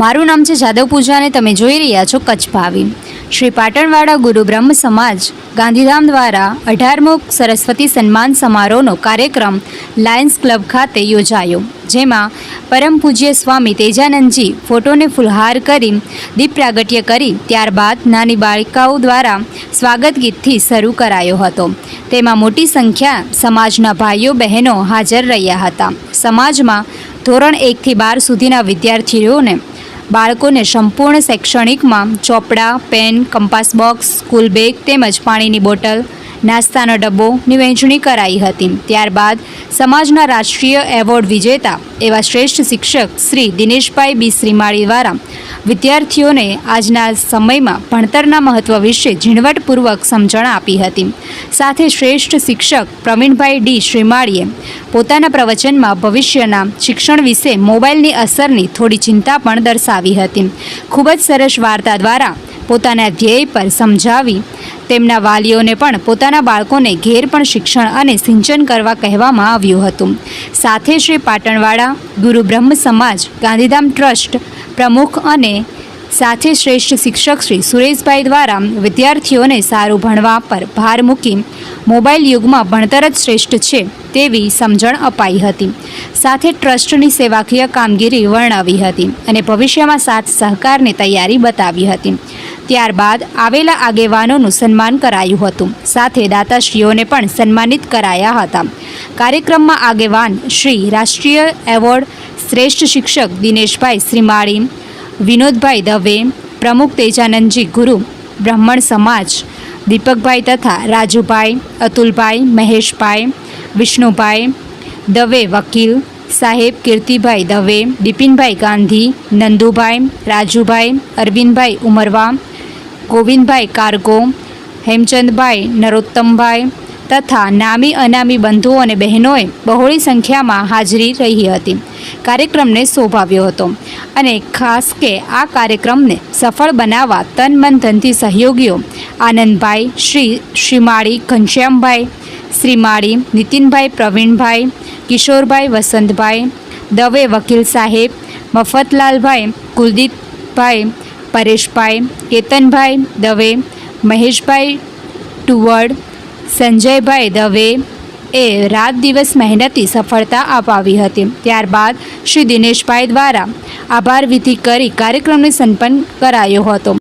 મારું નામ છે જાદવ પૂજા અને તમે જોઈ રહ્યા છો કચ્છ ભાવી. શ્રી પાટણવાડા ગુરુ બ્રહ્મ સમાજ ગાંધીધામ દ્વારા અઢારમો સરસ્વતી સન્માન સમારોહનો કાર્યક્રમ લાયન્સ ક્લબ ખાતે યોજાયો, જેમાં પરમ પૂજ્ય સ્વામી તેજાનંદજી ફોટોને ફુલહાર કરી, દીપ પ્રાગટ્ય કરી, ત્યારબાદ નાની બાળિકાઓ દ્વારા સ્વાગત ગીતથી શરૂ કરાયો હતો. તેમાં મોટી સંખ્યા સમાજના ભાઈઓ બહેનો હાજર રહ્યા હતા. સમાજમાં ધોરણ એકથી બાર સુધીના વિદ્યાર્થીઓને બાળકોને સંપૂર્ણ શૈક્ષણિકમાં ચોપડા pen compass box school bag તેમજ પાણીની બોટલ નાસ્તાનો ડબ્બોની વહેંચણી કરાઈ હતી. ત્યારબાદ સમાજના રાષ્ટ્રીય એવોર્ડ વિજેતા એવા શ્રેષ્ઠ શિક્ષક શ્રી દિનેશભાઈ બી. શ્રીમાળી દ્વારા વિદ્યાર્થીઓને આજના સમયમાં ભણતરના મહત્વ વિશે ઝીણવટપૂર્વક સમજણ આપી હતી. સાથે શ્રેષ્ઠ શિક્ષક પ્રવીણભાઈ ડી. શ્રીમાળીએ પોતાના પ્રવચનમાં ભવિષ્યના શિક્ષણ વિશે મોબાઈલની અસરની થોડી ચિંતા પણ દર્શાવી હતી. ખૂબ જ સરસ વાર્તા દ્વારા પોતાના ધ્યેય પર સમજાવી તેમના વાલીઓને પણ પોતાના બાળકોને ઘેર પણ શિક્ષણ અને સિંચન કરવા કહેવામાં આવ્યું હતું. સાથે શ્રી પાટણવાડા, ગુરુ બ્રહ્મ સમાજ, ગાંધીધામ ટ્રસ્ટ પ્રમુખ અને સાથે શ્રેષ્ઠ શિક્ષક શ્રી સુરેશભાઈ દ્વારા વિદ્યાર્થીઓને સારું ભણવા પર ભાર મૂકી મોબાઈલ યુગમાં ભણતર જ શ્રેષ્ઠ છે તેવી સમજણ અપાઈ હતી. સાથે ટ્રસ્ટની સેવાકીય કામગીરી વર્ણવી હતી અને ભવિષ્યમાં સાથ સહકારની તૈયારી બતાવી હતી. ત્યારબાદ આવેલા આગેવાનોનું સન્માન કરાયું હતું. સાથે દાતાશ્રીઓને પણ સન્માનિત કરાયા હતા. કાર્યક્રમમાં આગેવાન શ્રી રાષ્ટ્રીય એવોર્ડ શ્રેષ્ઠ શિક્ષક દિનેશભાઈ શ્રીમાળી, વિનોદભાઈ દવે, પ્રમુખ તેજાનંદજી ગુરુ, બ્રાહ્મણ સમાજ, દીપકભાઈ તથા રાજુભાઈ, અતુલભાઈ, મહેશભાઈ, વિષ્ણુભાઈ દવે વકીલ, સાહેબ કીર્તિભાઈ દવે, બિપિનભાઈ ગાંધી, નંદુભાઈ, રાજુભાઈ, અરવિંદભાઈ ઉમરવા ગોવિંદભાઈ કારગો, હેમચંદભાઈ નરોત્તમભાઈ તથા નામી અનામી બંધુઓ અને બહેનોએ બહોળી સંખ્યામાં હાજરી રહી હતી. કાર્યક્રમને શોભાવ્યો હતો અને ખાસ કે આ કાર્યક્રમને સફળ બનાવવા તન મન ધનથી સહયોગીઓ આનંદભાઈ, શ્રી શ્રીમાળી ઘનશ્યામભાઈ, શ્રીમાળી નીતિનભાઈ પ્રવીણભાઈ, કિશોરભાઈ વસંતભાઈ, દવે વકીલ સાહેબ, મફતલાલભાઈ, કુલદીપભાઈ પરેશભાઈ, કેતનભાઈ દવે, મહેશભાઈ ટુવડ, સંજયભાઈ દવે એ રાત દિવસ મહેનતથી સફળતા અપાવી હતી. ત્યારબાદ શ્રી દિનેશભાઈ દ્વારા આભાર વિધિ કરી કાર્યક્રમને સંપન્ન કરાયો હતો.